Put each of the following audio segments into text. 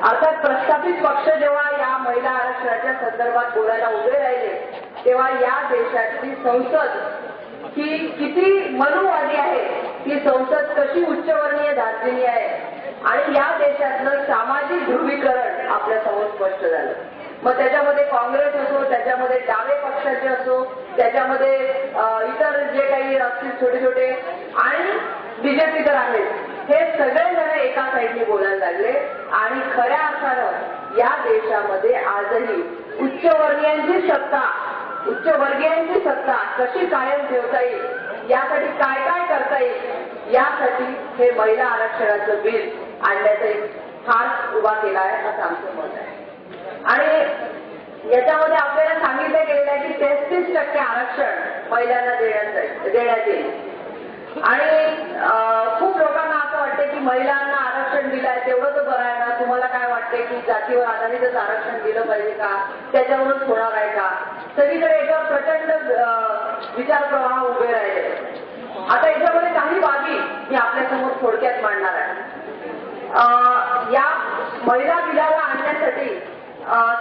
अर्थात प्रस्थापित पक्ष जेव्हा या महिला आरक्षणाच्या संदर्भात बोलायला उभे राहिले तेव्हा या देशातली संसद ही किती मनुवादी आहे ही संसद कशी उच्चवर्णीय धार्जिनी आहे? आणि या देशातलं सामाजिक ध्रुवीकरण आपल्यासमोर स्पष्ट झालं. मग त्याच्यामध्ये काँग्रेस असो त्याच्यामध्ये डावे पक्षाचे असो त्याच्यामध्ये इतर जे काही असतील छोटे छोटे आणि बीजेपी तर आहेत हे सगळे जण एका साईडने बोलायला लागले. आणि खऱ्या अर्थानं या देशामध्ये आजही उच्चवर्णीयांची सत्ता उच्चवर्गीयांची सत्ता कशी कायम ठेवता येईल यासाठी काय काय करता येईल यासाठी हे महिला आरक्षणाचं बिल आणण्याचा एक खास उभा केला आहे असं आमचं मत आहे. आणि याच्यामध्ये आपल्याला सांगितलं गेलेलं आहे की तेहतीस टक्के आरक्षण महिलांना देण्यात देण्यात येईल. आणि अं, खूप लोकांना वाटतं की महिलांना आरक्षण दिलं आहे तेवढं तर बरं आहे ना? तुम्हाला काय वाटते की जातीवर आधारितच आरक्षण दिलं पाहिजे का? त्याच्यावरच होणार आहे का? सगळीकडे एका प्रचंड विचार प्रवाह उभे राहिले. आता याच्यामध्ये काही बाबी मी आपल्यासमोर थोडक्यात मांडणार आहे. अं, या महिला बिलाला आणण्यासाठी अं,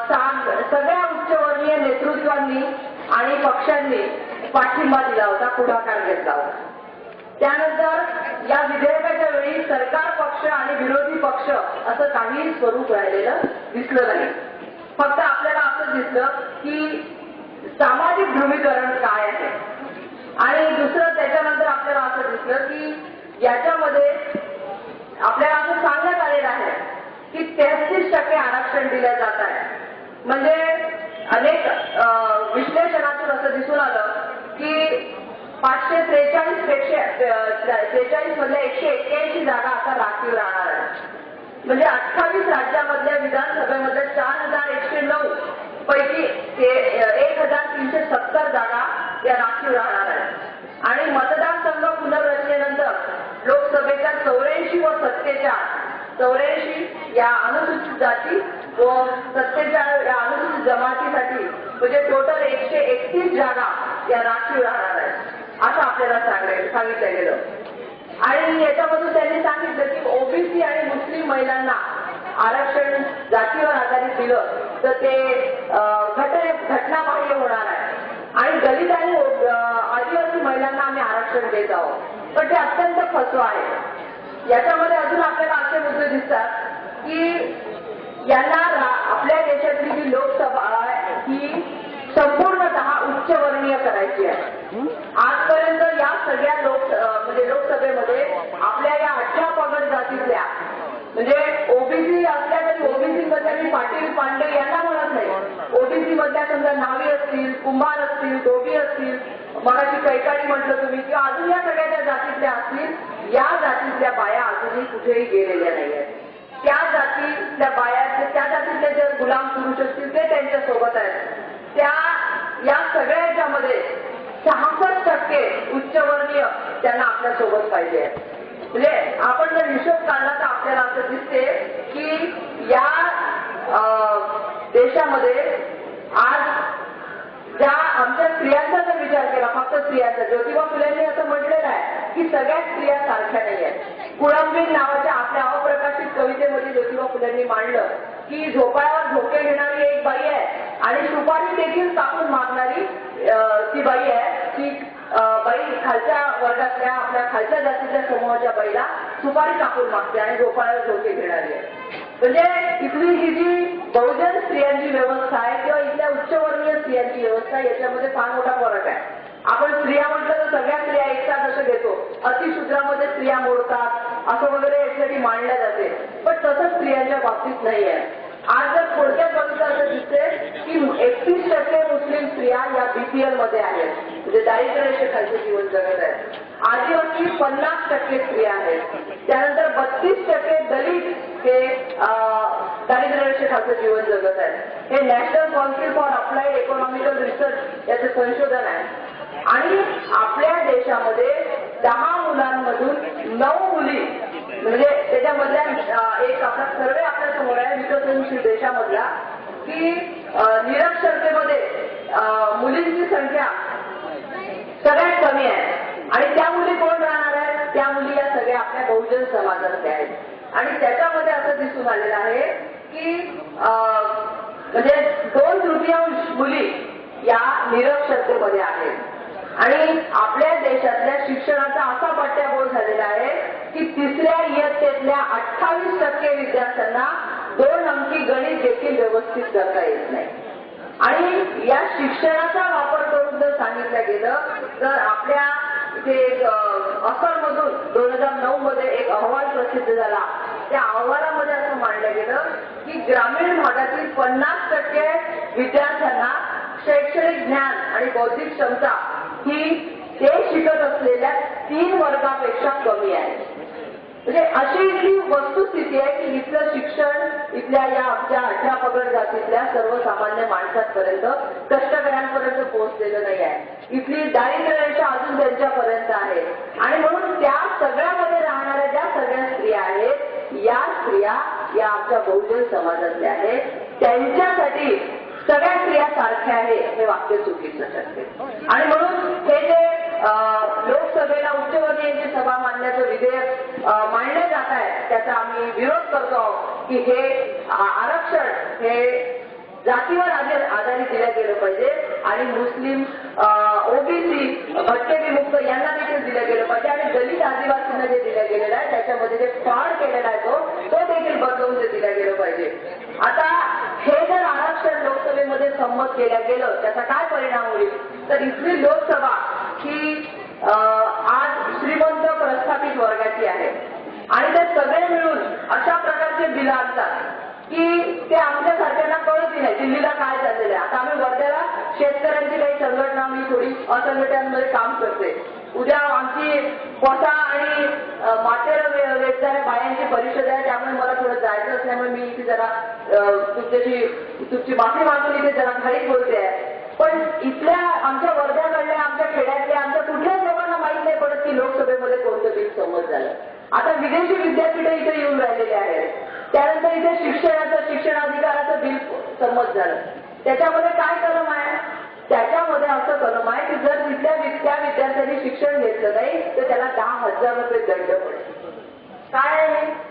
सगळ्या उच्चवर्णीय नेतृत्वांनी आणि पक्षांनी पाठिंबा दिला होता पुढाकार घेतला होता. त्यानंतर या विधेयकाच्या वेळी सरकार पक्ष आणि विरोधी पक्ष असं काही स्वरूप राहिलेलं दिसलं नाही. फक्त आपल्याला असं दिसलं की सामाजिक ध्रुवीकरण काय आहे? आणि दुसरं त्याच्यानंतर आपल्याला असं दिसलं की याच्यामध्ये आपल्याला असं सांगण्यात आलेलं आहे की तेहतीस टक्के आरक्षण दिलं जात आहे. म्हणजे अनेक अं, विश्लेषणातून असं दिसून आलं की पाचशे त्रेचाळीसपेक्षा त्रेचाळीस मधल्या एकशे एक्क्याऐंशी जागा आता राखीव राहणार आहेत. म्हणजे अठ्ठावीस राज्यामधल्या विधानसभेमध्ये चार हजार एकशे नऊ पैकी एक हजार तीनशे सत्तर जागा या राखीव राहणार आहेत. आणि मतदारसंघ पुनर्रचनेनंतर लोकसभेच्या चौऱ्याऐंशी व सत्तेचाळ चौऱ्याऐंशी या अनुसूचित जाती व सत्तेचाळ या अनुसूचित जमातीसाठी म्हणजे टोटल एकशे एकतीस जागा या राखीव राहणार आहेत. असं आपल्याला सांगायला सांगितलं गेलं. आणि याच्यामधून त्यांनी सांगितलं की ओबीसी आणि मुस्लिम महिलांना आरक्षण जातीवर आधारित दिलं तर ते घटने घटनाबाह्य होणार आहे. आणि दलित आणि आदिवासी महिलांना आम्ही आरक्षण देत आहोत. पण ते अत्यंत फसवं आहे. याच्यामध्ये अजून आपल्याला असे मुद्दे दिसतात की यांना आपल्या देशातली जी लोकसभा आहे ही संपूर्ण उच्चवर्णीय करायची आहे. आजपर्यंत या सगळ्या लोक म्हणजे लोकसभेमध्ये आपल्या या अठरा पगड जातीतल्या म्हणजे ओबीसी असल्या तरी ओबीसी मधल्या मी पाटील पांडे यांना म्हणत नाही. ओबीसी मधल्या समजा नावी असतील कुंभार असतील धोबी असतील मराठी कैकाडी म्हटलं तुम्ही किंवा अजून या सगळ्या ज्या जातीतल्या असतील या जातीतल्या बाया अजूनही कुठेही गेलेल्या नाही आहेत. त्या जातीतल्या बाया त्या जातीतले जे गुलाम पुरुष असतील ते त्यांच्यासोबत आहेत. त्या या सगळ्या याच्यामध्ये सहासष्ट टक्के उच्चवर्णीय त्यांना आपल्यासोबत पाहिजे. म्हणजे आपण जर हिशोब काढला तर आपल्याला असं दिसते की या अं, देशामध्ये आज ज्या आमच्या स्त्रियांचा जर विचार केला फक्त स्त्रियांचा ज्योतिबा फुलेंनी असं म्हटलेलं आहे की सगळ्या स्त्रिया सारख्या नाही आहेत. कुळंबीन नावाच्या आपल्या अप्रकाशित कवितेमध्ये ज्योतिबा फुलेंनी मांडलं की झोपाळ्यावर झोके घेणारी एक बाई आहे आणि सुपारी देखील सांगणारी ती बाई आहे की बाई खालच्या वर्गातल्या आपल्या खालच्या जातीच्या समूहाच्या बाईला सुपारी कापून मागते आणि झोपाळ्यावर झोके घेणारी आहे. म्हणजे इथली ही जी बहुजन स्त्रियांची व्यवस्था आहे किंवा इथल्या उच्चवर्णीय स्त्रियांची व्यवस्था याच्यामध्ये फार मोठा फरक आहे. आपण स्त्रिया म्हटलं तर सगळ्या स्त्रिया एकसाथ असं घेतो. अतिशूद्रामध्ये स्त्रिया मोडतात असं वगैरे याच्यासाठी मांडल्या जाते. पण तसं स्त्रियांच्या बाबतीत नाही आहे. आज जर थोडक्यात बघितलं असं दिसते की एकतीस टक्के मुस्लिम स्त्रिया या बीपीएलमध्ये आहेत. म्हणजे दारिद्र्यरेषेखालचे खालचे जीवन जगत आहेत. आदिवासी पन्नास टक्के स्त्रिया आहेत. त्यानंतर बत्तीस टक्के दलित हे अं, जीवन जगत आहेत. हे national council for applied economical research याचं संशोधन आहे. आणि आपल्या देशामध्ये दहा मुलांमधून नऊ मुली म्हणजे त्याच्यामधल्या एक आपला सर्वे आपल्यासमोर आहे विकसनशील देशामधला की निरक्षरतेमध्ये मुलींची संख्या सगळ्यात कमी आहे. आणि त्या मुली कोण राहणार आहेत? त्या मुली या सगळ्या आपल्या बहुजन समाजातल्या आहेत. आणि त्याच्यामध्ये असं दिसून आलेलं आहे की अं, म्हणजे दोन तृतीयांश मुली या निरक्षरतेमध्ये आहेत. आणि आपल्या देशातल्या शिक्षणाचा असा पट्ट्याबोळ झालेला आहे की तिसऱ्या इयत्तेतल्या अठ्ठावीस टक्के विद्यार्थ्यांना दोन अंकी गणित देखील व्यवस्थित करता येत नाही. आणि या शिक्षणाचा वापर करून जर सांगितलं गेलं तर आपल्या इथे असरमधून दोन हजार नऊ मध्ये एक अहवाल प्रसिद्ध झाला. त्या अहवालामध्ये असं मांडलं गेलं की ग्रामीण भागातील पन्नास टक्के विद्यार्थ्यांना शैक्षणिक ज्ञान आणि बौद्धिक क्षमता ही ते शिकत असलेल्या तीन वर्गापेक्षा कमी आहे. म्हणजे अशी इथली वस्तुस्थिती आहे की इथलं शिक्षण इथल्या या आमच्या अठरा पगड जातीतल्या सर्वसामान्य माणसांपर्यंत कष्टकऱ्यांपर्यंत पोहोचलेलं नाही आहे. इथली दारिद्र्य अजून त्यांच्यापर्यंत आहे. आणि म्हणून त्या सगळ्यामध्ये राहणाऱ्या ज्या सगळ्या स्त्रिया आहेत या स्त्रिया या आमच्या बहुजन समाजातल्या आहेत. त्यांच्यासाठी सगळ्या स्त्रिया सारख्या आहे हे वाक्य चुकीचं ठरते. आणि म्हणून हे जे लोकसभेला उच्चवर्गीयांची सभा मानण्याचं विधेयक मांडलं जात आहे. त्याचा आम्ही विरोध करतो की हे आरक्षण हे जातीवर आधारित दिलं गेलं पाहिजे आणि मुस्लिम ओबीसी भटके विमुक्त यांना देखील दिलं गेलं पाहिजे आणि दलित आदिवासींना जे दिलं गेलेलं आहे त्याच्यामध्ये जे फ्रॉड केलेला आहे तो तो देखील बदलवून ते दिलं गेलं पाहिजे. आता हे जर आरक्षण लोकसभेमध्ये संमत केलं गेलं त्याचा काय परिणाम होईल? तर इथली लोकसभा ही आज श्रीमंत प्रस्थापित वर्गाची आहे. आणि ते सगळे मिळून अशा प्रकारचे बिल आणतात की ते आमच्यासारख्यांना कळतही नाही दिल्लीला काय झालेलं आहे. आता आम्ही वर्ध्याला शेतकऱ्यांची काही संघटना मी थोडी असंघटनांमध्ये काम करते. उद्या आमची पोसा आणि अ, मातेर वेचणाऱ्या बायांची परिषद आहे त्यामुळे मला थोडं जायचं असल्यामुळे मी इथे जरा तुमच्याशी तुमची माफी मागून इथे जरा घाईत बोलते आहे. पण इथल्या आमच्या वर्ध्याकडल्या आमच्या खेड्यातल्या आमच्या कुठल्याच लोकांना माहीत नाही पडत की लोकसभेमध्ये कोणतं बिल संमत झालं. आता विदेशी विद्यापीठ इथे येऊन राहिलेले आहेत. त्यानंतर इथे शिक्षणाचं शिक्षणाधिकाराचं बिल संमत झालं. त्याच्यामध्ये काय कलम आहे? त्याच्यामध्ये असं कलम आहे की जर तिथल्या त्या विद्यार्थ्यांनी शिक्षण घेतलं नाही तर त्याला दहा हजार रुपये दंड पडेल. काय आहे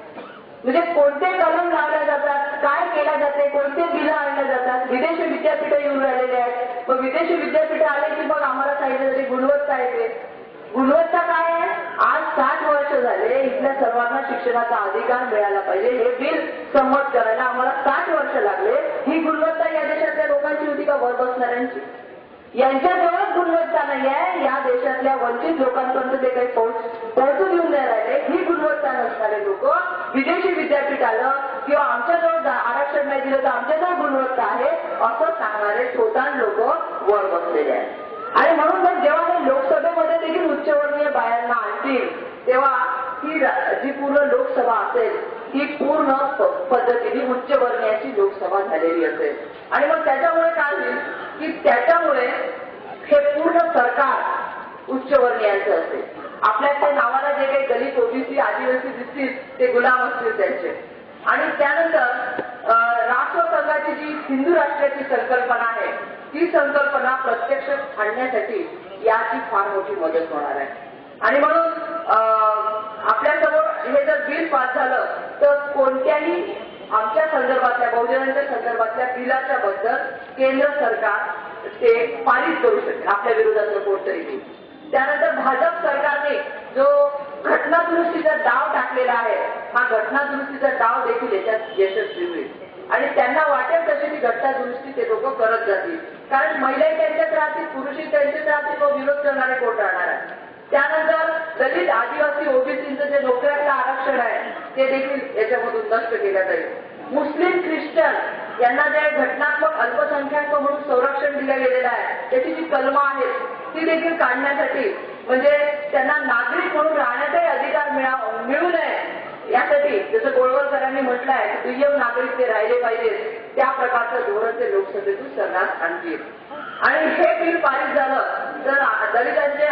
म्हणजे कोणते कलम लावल्या जातात काय केल्या जाते कोणते बिलं आणल्या जातात? विदेशी विद्यापीठ येऊन राहिलेले आहेत. मग विदेशी विद्यापीठ आले की मग आम्हाला सांगितलं तरी गुणवत्ता येते. गुणवत्ता काय आहे? आज साठ वर्ष झाले इथल्या सर्वांना शिक्षणाचा अधिकार मिळाला पाहिजे. हे बिल संमत करायला आम्हाला साठ वर्ष लागले. ही गुणवत्ता या देशातल्या लोकांची होती का? वर बसणाऱ्यांची. यांच्याजवळच गुणवत्ता नाही आहे या देशातल्या वंचित लोकांपर्यंत ते काही पोहोच परतून येऊन नाही राहिले ही गुणवत्ता नसणारे लोक विदेशी विद्यापीठ आलं किंवा आमच्याजवळ आरक्षण नाही दिलं तर आमच्याजवळ गुणवत्ता आहे? असं सांगणारे स्वतः लोक वर बसलेले आहेत. आणि म्हणून मग जेव्हा हे लोकसभेमध्ये देखील उच्चवर्णीय बायांना आणतील तेव्हा ही जी पूर्ण लोकसभा असेल ही पूर्ण पद्धतीने उच्चवर्णीयाची लोकसभा झालेली असेल. आणि मग त्याच्यामुळे काय होईल? की त्याच्यामुळे हे पूर्ण सरकार उच्चवर्णीयांचं असेल. आपल्या त्या नावाला जे काही दलित ओबीसी आदिवासी दिसतील ते गुलाम असतील त्यांचे. आणि त्यानंतर राष्ट्र राष्ट्रसंघाची जी हिंदू राष्ट्राची संकल्पना आहे ती संकल्पना प्रत्यक्ष आणण्यासाठी याची फार मोठी मदत होणार आहे. आणि म्हणून अं, आपल्यासमोर हे जर बिल पास झालं तर कोणत्याही आमच्या संदर्भातल्या बहुजनांच्या संदर्भातल्या बिलाच्या बद्दल केंद्र सरकार ते पारित करू शकेल आपल्या विरोधातलं कोणतरी बिल. त्यानंतर भाजप सरकारने जो घटना दुरुस्तीचा डाव टाकलेला आहे हा घटना दुरुस्तीचा डाव देखील याच्यात यशस्वी होईल. आणि त्यांना वाटेल तशी ती घटना दुरुस्ती ते लोक करत जातील. कारण महिला त्यांच्यात राहतील पुरुषही त्यांच्यात राहतील व विरोध करणारे कोण राहणार आहे त्यानंतर दलित आदिवासी ओबीसीचं जे नोकऱ्यातलं आरक्षण आहे ते देखील याच्यामधून नष्ट केलं जाईल. मुस्लिम ख्रिश्चन यांना जे घटनात्मक अल्पसंख्याक म्हणून संरक्षण दिलं गेलेलं आहे त्याची जी कलमं आहेत ती देखील काढण्यासाठी म्हणजे त्यांना नागरिक म्हणून राहण्याचाही अधिकार मिळा मिळू नये. यासाठी जसं गोळवलकरांनी म्हटलं आहे की दुय्यम नागरिक ते राहिले पाहिजेत. त्या प्रकारचं धोरण ते लोकसभेतून सरकार आणतील. आणि हे बिल पारित झालं तर दलितांचे